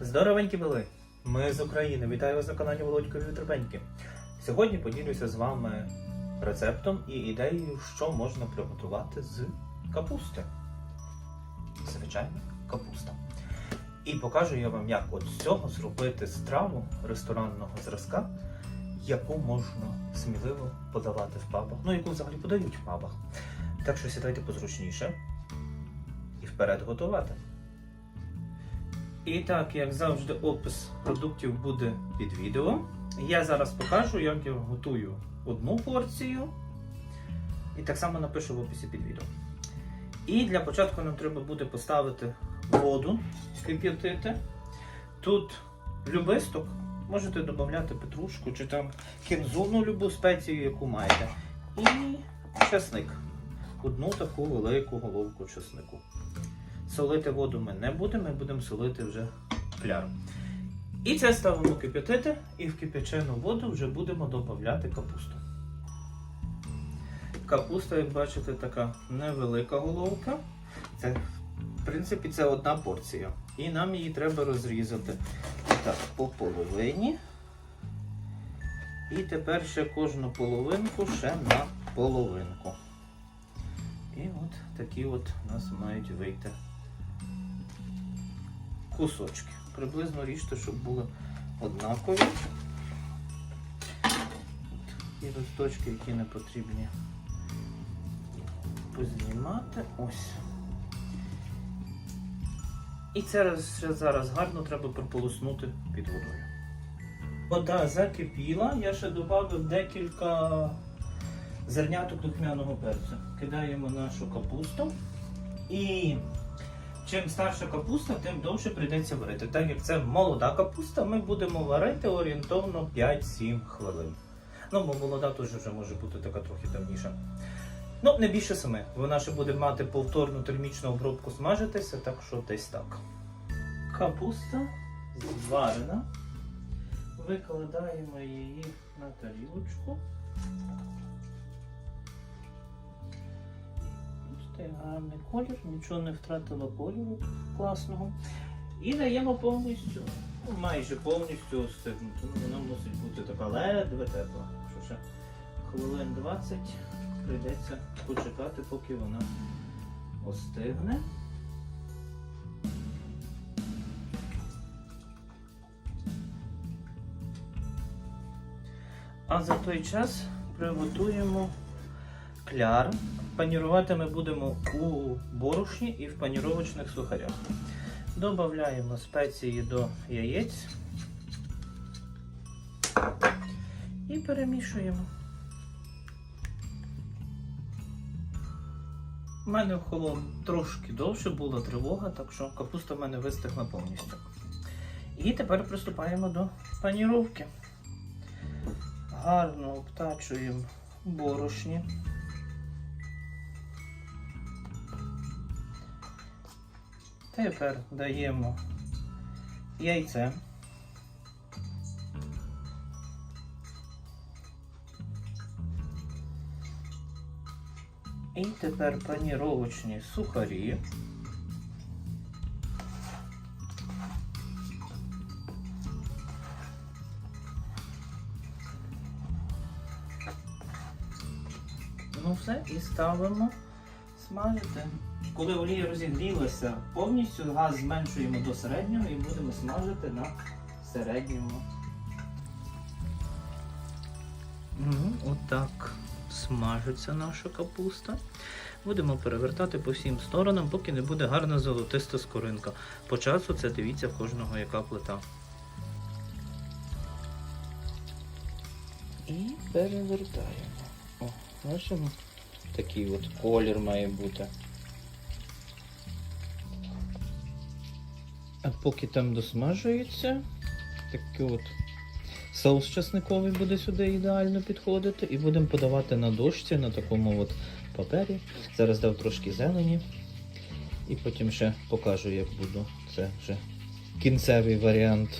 Здоровенькі були! Ми з України. Вітаю вас на каналі Володькові Вітрбеньки. Сьогодні поділюся з вами рецептом і ідеєю, що можна приготувати з капусти. Звичайно, капуста. І покажу я вам, як от з цього зробити страву ресторанного зразка, яку можна сміливо подавати в пабах. Ну, яку взагалі подають в пабах. Так що сідайте позручніше і вперед готувати. І так, як завжди, опис продуктів буде під відео. Я зараз покажу, як я готую одну порцію. І так само напишу в описі під відео. І для початку нам треба буде поставити воду, кип'ятити. Тут любисток, можете додати петрушку чи там кінзу, ну любу спецію, яку маєте. І чесник. Одну таку велику головку чеснику. Солити воду ми не будемо, ми будемо солити вже кляр. І це ставимо кип'ятити, і в кип'ячену воду вже будемо додати капусту. Капуста, як бачите, така невелика головка. Це, в принципі, це одна порція. І нам її треба розрізати так, по половині. І тепер ще кожну половинку ще на половинку. І от такі от у нас мають вийти кусочки. Приблизно ріжте, щоб були однакові. І листочки, які не потрібні познімати. Ось. І це зараз гарно треба прополоснути під водою. Вода закипіла, я ще додав декілька зерняток духмяного перцю. Кидаємо нашу капусту. І чим старша капуста, тим довше прийдеться варити. Так як це молода капуста, ми будемо варити орієнтовно 5-7 хвилин. Ну, бо молода теж вже може бути така трохи темніша. Ну, не більше семи. Вона ще буде мати повторну термічну обробку смажитися, так що десь так. Капуста зварена. Викладаємо її на тарілочку. Бачите, гарний колір, нічого не втратило кольору класного. І даємо повністю, ну, майже повністю остигнути. Ну, вона мусить бути така ледве тепла. Що ще хвилин 20 прийдеться почекати, поки вона остигне. А за той час приготуємо кляр. Панірувати ми будемо у борошні і в паніровочних сухарях. Додаємо спеції до яєць і перемішуємо. У мене в холод трошки довше була тривога, так що капуста в мене вистигла повністю. І тепер приступаємо до паніровки. Гарно обтачуємо борошні. Тепер даємо яйце. І тепер паніровочні сухарі. Ну все, і ставимо смажити. Коли олія розігрілася повністю, газ зменшуємо до середнього і будемо смажити на середньому. Ну, отак смажиться наша капуста. Будемо перевертати по всім сторонам, поки не буде гарна золотиста скоринка. По часу це дивіться в кожного яка плита. І перевертаємо. О, бачимо? Такий от колір має бути. А поки там досмажується, такий от соус чесниковий буде сюди ідеально підходити. І будемо подавати на дошці на такому от папері. Зараз дав трошки зелені. І потім ще покажу, як буду. Це вже кінцевий варіант.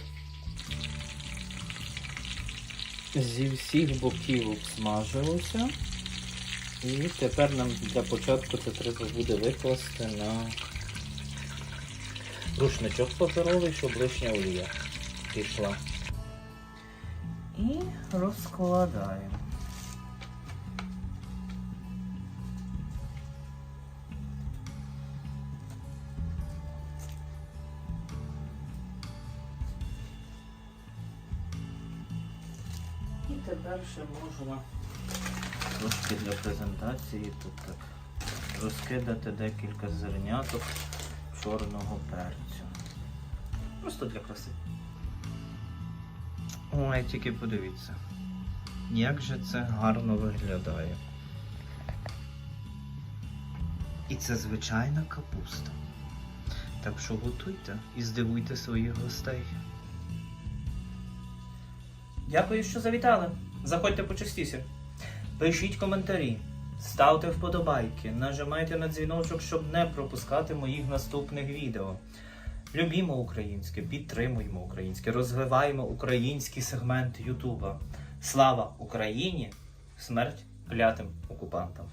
Зі всіх боків обсмажилося. І тепер нам для початку це треба буде викласти на рушничок паперовий, щоб лишня олія пішла. І розкладаємо. І тепер ще можна трошки для презентації тут так розкидати декілька зерняток чорного перцю. Просто для краси. Ой, тільки подивіться. Як же це гарно виглядає. І це звичайна капуста. Так що готуйте і здивуйте своїх гостей. Дякую, що завітали. Заходьте почастіше. Пишіть коментарі, ставте вподобайки, нажимайте на дзвіночок, щоб не пропускати моїх наступних відео. Любімо українське, підтримуємо українське, розвиваємо український сегмент Ютуба. Слава Україні! Смерть клятим окупантам!